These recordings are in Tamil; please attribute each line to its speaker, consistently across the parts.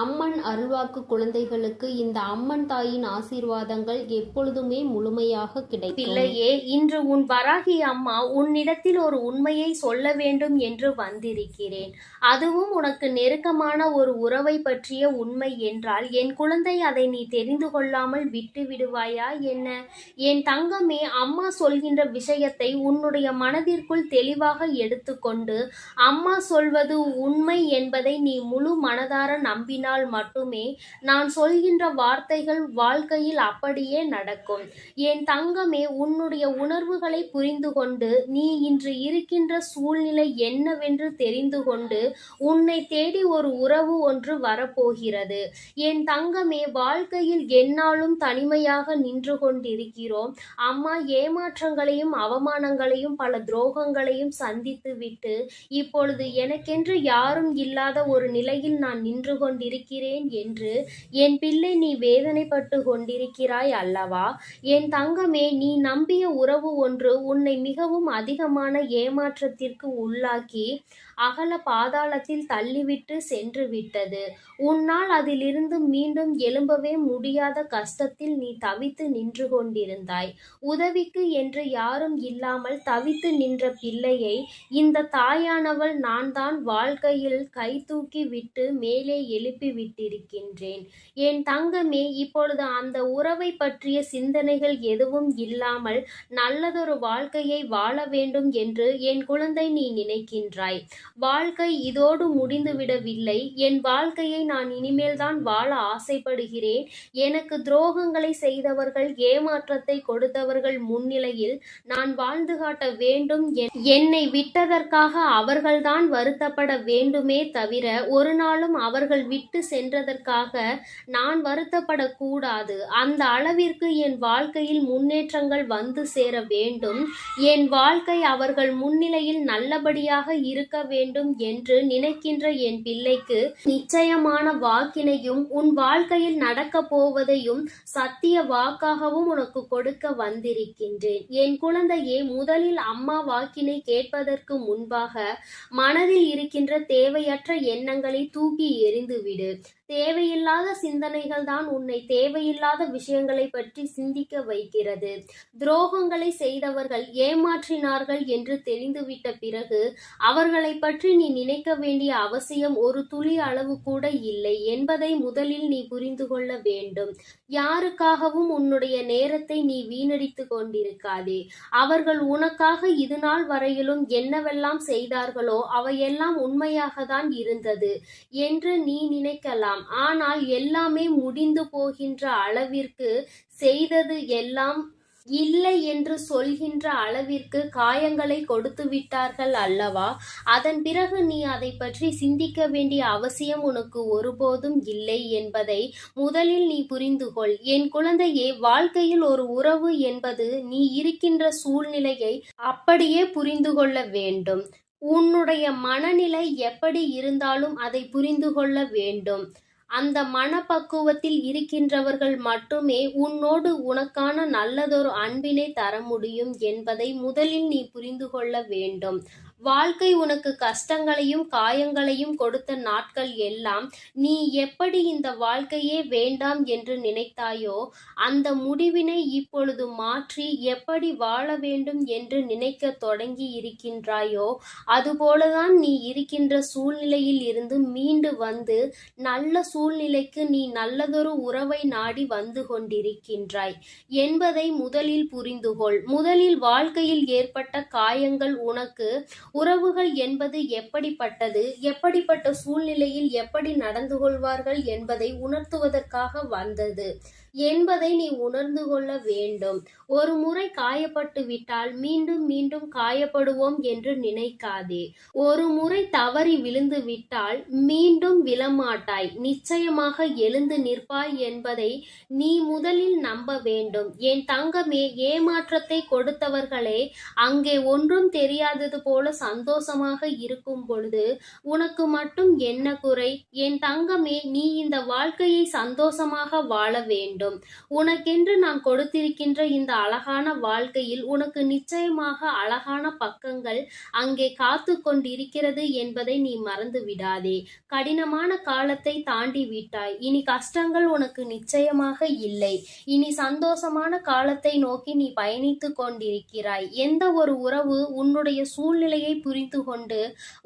Speaker 1: அம்மன் அருள்வாக்கு குழந்தைகளுக்கு இந்த அம்மன் தாயின் ஆசீர்வாதங்கள் எப்பொழுதுமே முழுமையாக கிடைக்கும்.
Speaker 2: பிள்ளையே இன்று உன் வராகி அம்மா உன்னிடத்தில் ஒரு உண்மையை சொல்ல வேண்டும் என்று வந்திருக்கிறேன். அதுவும் உனக்கு நெருக்கமான ஒரு உறவை பற்றிய உண்மை என்றால் என் குழந்தை அதை நீ தெரிந்து கொள்ளாமல் விட்டு விடுவாயா என்ன? என் தங்கமே அம்மா சொல்கின்ற விஷயத்தை உன்னுடைய மனதிற்குள் தெளிவாக எடுத்துக்கொண்டு அம்மா சொல்வது உண்மை என்பதை நீ முழு மனதார நம்பினால் மட்டுமே நான் சொல்கின்ற வார்த்தைகள் வாழ்க்கையில் அப்படியே நடக்கும். என் தங்கமே உன்னுடைய உணர்வுகளை புரிந்து கொண்டு நீ இன்று இருக்கின்ற சூழ்நிலை என்னவென்று தெரிந்து கொண்டு உன்னை தேடி ஒரு உறவு ஒன்று வரப்போகிறது. என் தங்கமே வாழ்க்கையில் என்னாலும் தனிமையாக நின்று கொண்டிருக்கிறோம். அம்மா ஏமாற்றங்களையும் அவமானங்களையும் பல துரோகங்களையும் சந்தித்து விட்டு இப்பொழுது எனக்கென்று யாரும் இல்லாத ஒரு நிலையில் நான் நின்று கொண்டிருக்கிறேன். இருக்கிறேன் என்று என் பிள்ளை நீ வேதனைப்பட்டு கொண்டிருக்கிறாய் அல்லவா? என் தங்கமே நீ நம்பிய உறவு ஒன்று உன்னை மிகவும் அதிகமான ஏமாற்றத்திற்கு உள்ளாக்கி அகல பாதாளத்தில் தள்ளிவிட்டு சென்று விட்டது உன்னால் அதிலிருந்து மீண்டும் எழும்பவே முடியாத கஷ்டத்தில் நீ தவித்து நின்று கொண்டிருந்தாய். உதவிக்கு என்று யாரும் இல்லாமல் தவித்து நின்ற பிள்ளையை இந்த தாயானவள் நான் தான் வாழ்க்கையில் கை தூக்கி விட்டு மேலே எழுப்பி விட்டிருக்கின்றேன் என் தங்கமே இப்பொழுது அந்த உறவை பற்றிய சிந்தனைகள் எதுவும் இல்லாமல் நல்லதொரு வாழ்க்கையை வாழ வேண்டும் என்று என் குழந்தை நீ நினைக்கின்றாய். வாழ்க்கை இதோடு முடிந்துவிடவில்லை. என் வாழ்க்கையை நான் இனிமேல் தான் வாழ ஆசைப்படுகிறேன். எனக்கு துரோகங்களை செய்தவர்கள் ஏமாற்றத்தை கொடுத்தவர்கள் முன்னிலையில் நான் வாழ்ந்து காட்ட வேண்டும். என்னை விட்டதற்காக அவர்கள்தான் வருத்தப்பட வேண்டுமே தவிர ஒரு நாளும் அவர்கள் விட்டு சென்றதற்காக நான் வருத்தப்படக்கூடாது. அந்த அளவிற்கு என் வாழ்க்கையில் முன்னேற்றங்கள் வந்து சேர வேண்டும். என் வாழ்க்கை அவர்கள் முன்னிலையில் நல்லபடியாக இருக்க வேண்டும் என்று நினைக்கின்ற என் பிள்ளைக்கு நிச்சயமான வாக்கினையும் உன் வாழ்க்கையில் நடக்க போவதையும் சத்திய வாக்காகவும் உனக்கு கொடுக்க வந்திருக்கின்றேன். என் குழந்தையே முதலில் அம்மா வாக்கினை கேட்பதற்கு முன்பாக மனதில் இருக்கின்ற தேவையற்ற எண்ணங்களை தூக்கி எறிந்துவிடு. தேவையில்லாத சிந்தனைகள் தான் உன்னை தேவையில்லாத விஷயங்களை பற்றி சிந்திக்க வைக்கிறது. துரோகங்களை செய்தவர்கள் ஏமாற்றினார்கள் என்று தெரிந்துவிட்ட பிறகு அவர்களை பற்றி நீ நினைக்க வேண்டிய அவசியம் ஒரு துளி அளவு கூட இல்லை என்பதை முதலில் நீ புரிந்து கொள்ள வேண்டும். யாருக்காகவும் உன்னுடைய நேரத்தை நீ வீணடித்து கொண்டிருக்காதே. அவர்கள் உனக்காக இது நாள் வரையிலும் என்னவெல்லாம் செய்தார்களோ அவையெல்லாம் உண்மையாக தான் இருந்தது என்று நீ நினைக்கலாம். ஆனால் எல்லாமே முடிந்து போகின்ற அளவிற்கு செய்தது எல்லாம் இல்லை என்று சொல்கின்ற அளவிற்கு காயங்களை கொடுத்து விட்டார்கள் அல்லவா? அதன் பிறகு நீ அதை பற்றி சிந்திக்க வேண்டிய அவசியம் உனக்கு ஒருபோதும் இல்லை என்பதை முதலில் நீ புரிந்து கொள். என் குழந்தையே வாழ்க்கையில் ஒரு உறவு என்பது நீ இருக்கின்ற சூழ்நிலையை அப்படியே புரிந்து கொள்ள வேண்டும். உன்னுடைய மனநிலை எப்படி இருந்தாலும் அதை புரிந்து கொள்ள வேண்டும். அந்த மனப்பக்குவத்தில் இருக்கின்றவர்கள் மட்டுமே உன்னோடு உனக்கான நல்லதொரு அன்பினை தர முடியும் என்பதை முதலில் நீ புரிந்து கொள்ள வேண்டும். வாழ்க்கை உனக்கு கஷ்டங்களையும் காயங்களையும் கொடுத்த நாட்கள் எல்லாம் நீ எப்படி இந்த வாழ்க்கையே வேண்டாம் என்று நினைத்தாயோ அந்த முடிவினை இப்பொழுது மாற்றி எப்படி வாழ வேண்டும் என்று நினைக்க தொடங்கி இருக்கின்றாயோ அதுபோலதான் நீ இருக்கின்ற சூழ்நிலையில் இருந்து மீண்டு வந்து நல்ல சூழ்நிலைக்கு நீ நல்லதொரு உறவை நாடி வந்து கொண்டிருக்கின்றாய். என்பதை முதலில் புரிந்துகொள். முதலில் வாழ்க்கையில் ஏற்பட்ட காயங்கள் உனக்கு உறவுகள் என்பது எப்படிப்பட்டது எப்படிப்பட்ட சூழ்நிலையில் எப்படி நடந்து கொள்வார்கள் என்பதை உணர்த்துவதற்காக வந்தது. என்பதை நீ உணர்ந்து கொள்ள வேண்டும். ஒரு முறை காயப்பட்டு விட்டால் மீண்டும் மீண்டும் காயப்படுவோம் என்று நினைக்காதே. ஒரு முறை தவறி விழுந்து விட்டால் மீண்டும் விழமாட்டாய். நிச்சயமாக எழுந்து நிற்பாய் என்பதை நீ முதலில் நம்ப வேண்டும். என் தங்கமே ஏமாற்றத்தை கொடுத்தவர்களே அங்கே ஒன்றும் தெரியாதது போல சந்தோஷமாக இருக்கும் பொழுது உனக்கு மட்டும் என்ன குறை? என் தங்கமே நீ இந்த வாழ்க்கையை சந்தோஷமாக வாழ வேண்டும். வேண்டும். உனக்கென்று நான் கொடுத்திருக்கின்ற இந்த அழகான வாழ்க்கையில் உனக்கு நிச்சயமாக அழகான பக்கங்கள் அங்கே காத்து கொண்டிருக்கிறது என்பதை நீ மறந்து விடாதே. கடினமான காலத்தை தாண்டி விட்டாய். இனி கஷ்டங்கள் உனக்கு நிச்சயமாக இல்லை. இனி சந்தோஷமான காலத்தை நோக்கி நீ பயணித்துக் கொண்டிருக்கிறாய். எந்த ஒரு உறவு உன்னுடைய சூழ்நிலையை புரிந்து கொண்டு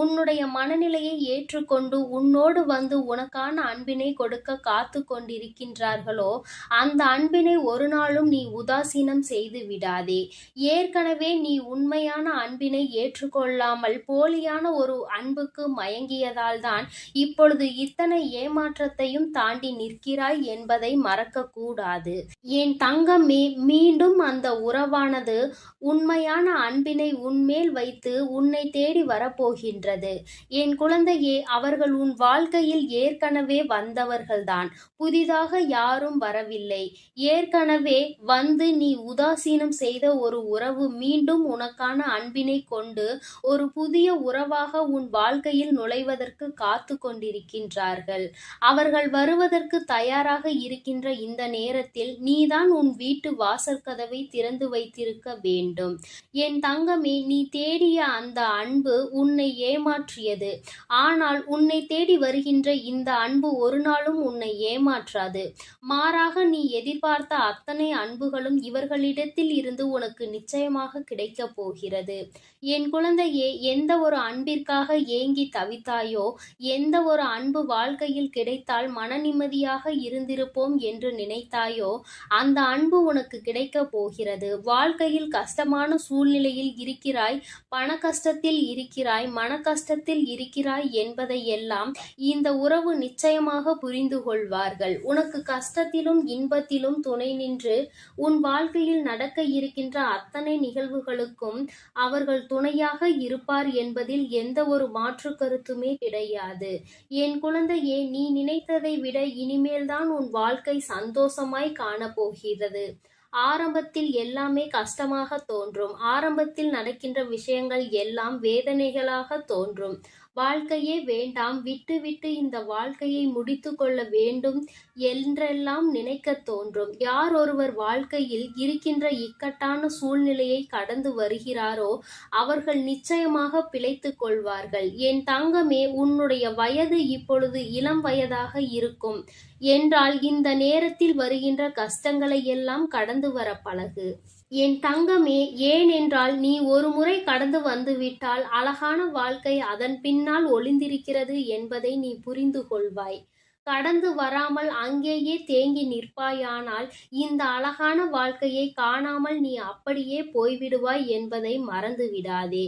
Speaker 2: உன்னுடைய மனநிலையை ஏற்றுக்கொண்டு உன்னோடு வந்து உனக்கான அன்பினை கொடுக்க காத்து கொண்டிருக்கின்றார்களோ அந்த அன்பினை ஒரு நாளும் நீ உதாசீனம் செய்து விடாதே. ஏற்கனவே நீ உண்மையான அன்பினை ஏற்றுக்கொள்ளாமல் போலியான ஒரு அன்புக்கு மயங்கியதால் தான் இப்பொழுது இத்தனை ஏமாற்றத்தையும் தாண்டி நிற்கிறாய் என்பதை மறக்க கூடாது என் தங்கமே மீண்டும் அந்த உறவானது உண்மையான அன்பினை உன்மேல் வைத்து உன்னை தேடி வரப்போகின்றது. என் குழந்தையே அவர்கள் உன் வாழ்க்கையில் ஏற்கனவே வந்தவர்கள்தான். புதிதாக யாரும் வர வரவில்லை. ஏற்கனவே வந்து நீ உதாசீனம் செய்த ஒரு உறவு மீண்டும் உனக்கான அன்பினை கொண்டு ஒரு புதிய உறவாக உன் வாழ்க்கையில் நுழைவதற்கு காத்து கொண்டிருக்கின்றார்கள். அவர்கள் வருவதற்கு தயாராக இருக்கின்ற இந்த நேரத்தில் நீதான் உன் வீட்டு வாசல் கதவை திறந்து வைத்திருக்க வேண்டும். என் தங்கமே நீ தேடிய அந்த அன்பு உன்னை ஏமாற்றியது. ஆனால் உன்னை தேடி வருகின்ற இந்த அன்பு ஒரு நாளும் உன்னை ஏமாற்றாது. மாறாக நீ எதிர்பார்த்த அத்தனை அன்புகளும் இவர்களிடத்தில் இருந்து உனக்கு நிச்சயமாக கிடைக்கப் போகிறது. என் குழந்தையே எந்த ஒரு அன்பிற்காக ஏங்கி தவித்தாயோ எந்த ஒரு அன்பு வாழ்க்கையில் கிடைத்தால் மன நிம்மதியாக இருந்திருப்போம் என்று நினைத்தாயோ அந்த அன்பு உனக்கு கிடைக்கப் போகிறது. வாழ்க்கையில் கஷ்டமான சூழ்நிலையில் இருக்கிறாய் பண கஷ்டத்தில் இருக்கிறாய் மன கஷ்டத்தில் இருக்கிறாய் என்பதை எல்லாம் இந்த உறவு நிச்சயமாக புரிந்து கொள்வார்கள். உனக்கு கஷ்டத்திலும் இன்பத்திலும் துணை நின்று உன் வாழ்க்கையில் நடக்க இருக்கின்ற அத்தனை நிகழ்வுகளுக்கும் அவர்கள் துணையாக இருப்பார் என்பதில் எந்த ஒரு மாற்று கருத்துமே கிடையாது. என் குழந்தையே நீ நினைத்ததை விட இனிமேல்தான் உன் வாழ்க்கை சந்தோஷமாய் காணப்போகிறது. ஆரம்பத்தில் எல்லாமே கஷ்டமாக தோன்றும். ஆரம்பத்தில் நடக்கின்ற விஷயங்கள் எல்லாம் வேதனைகளாக தோன்றும். வாழ்க்கையே வேண்டாம் விட்டுவிட்டு இந்த வாழ்க்கையை முடித்து கொள்ள வேண்டும் என்றெல்லாம் நினைக்க தோன்றும். யார் ஒருவர் வாழ்க்கையில் இருக்கின்ற இக்கட்டான சூழ்நிலையை கடந்து வருகிறாரோ அவர்கள் நிச்சயமாக பிழைத்துக் கொள்வார்கள். என் தங்கமே உன்னுடைய வயது இப்பொழுது இளம் வயதாக இருக்கும் என்றால் இந்த நேரத்தில் வருகின்ற கஷ்டங்களை எல்லாம் கடந்து வர பழகு. என் தங்கமே ஏனென்றால் நீ ஒரு முறை கடந்து வந்துவிட்டால் அழகான வாழ்க்கை அதன் பின்னால் ஒளிந்திருக்கிறது என்பதை நீ புரிந்து கொள்வாய் கடந்து வராமல் அங்கேயே தேங்கி நிற்பாயானால் இந்த அழகான வாழ்க்கையை காணாமல் நீ அப்படியே போய்விடுவாய் என்பதை மறந்து விடாதே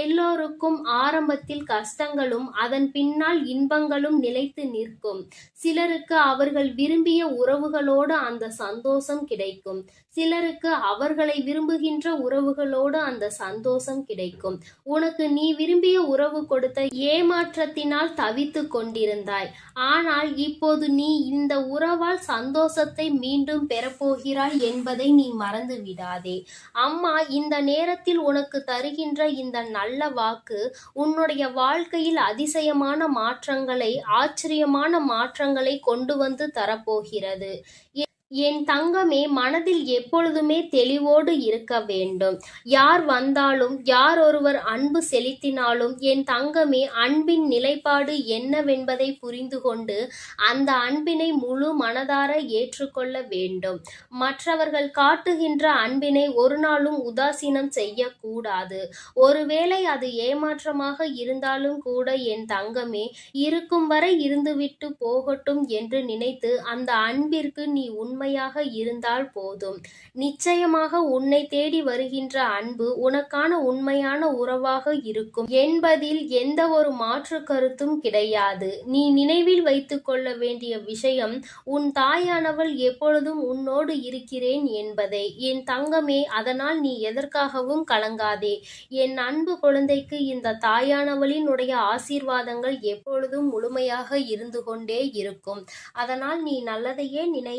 Speaker 2: எல்லோருக்கும் ஆரம்பத்தில் கஷ்டங்களும் அதன் பின்னால் இன்பங்களும் நிலைத்து நிற்கும். சிலருக்கு அவர்கள் விரும்பிய உறவுகளோடு அந்த சந்தோஷம் கிடைக்கும். சிலருக்கு அவர்களை விரும்புகின்ற உறவுகளோடு அந்த சந்தோஷம் கிடைக்கும். உனக்கு நீ விரும்பிய உறவு கொடுத்த ஏமாற்றத்தினால் தவித்து கொண்டிருந்தாய். ஆனால் இப்போது நீ இந்த உறவால் சந்தோஷத்தை மீண்டும் பெறப்போகிறாய் என்பதை நீ மறந்து விடாதே. அம்மா இந்த நேரத்தில் உனக்கு தருகின்ற இந்த நல்ல வாக்கு உன்னுடைய வாழ்க்கையில் அதிசயமான மாற்றங்களை ஆச்சரியமான மாற்றங்களை கொண்டு வந்து தரப்போகிறது. என் தங்கமே மனதில் எப்பொழுதுமே தெளிவோடு இருக்க வேண்டும். யார் வந்தாலும் யார் ஒருவர் அன்பு செலுத்தினாலும் என் தங்கமே அன்பின் நிலைப்பாடு என்னவென்பதை புரிந்து கொண்டு அந்த அன்பினை முழு மனதார ஏற்றுக்கொள்ள வேண்டும். மற்றவர்கள் காட்டுகின்ற அன்பினை ஒரு நாளும் உதாசீனம் செய்யக்கூடாது. ஒருவேளை அது ஏமாற்றமாக இருந்தாலும் கூட என் தங்கமே இருக்கும் வரை இருந்துவிட்டு போகட்டும் என்று நினைத்து அந்த அன்பிற்கு நீ உண்மை உண்மையாக இருந்தால் போதும். நிச்சயமாக உன்னை தேடி வருகின்ற அன்பு உனக்கான உண்மையான உறவாக இருக்கும். என்பதில் எந்த ஒரு மாற்று கருத்தும் கிடையாது. நீ நினைவில் வைத்துக் கொள்ள வேண்டிய விஷயம் உன் தாயானவள் எப்பொழுதும் உன்னோடு இருக்கிறேன் என்பதை. என் தங்கமே அதனால் நீ எதற்காகவும் கலங்காதே. என் அன்பு குழந்தைக்கு இந்த தாயானவளினுடைய ஆசீர்வாதங்கள் எப்பொழுதும் முழுமையாக இருந்து கொண்டே இருக்கும். அதனால் நீ நல்லதையே நினை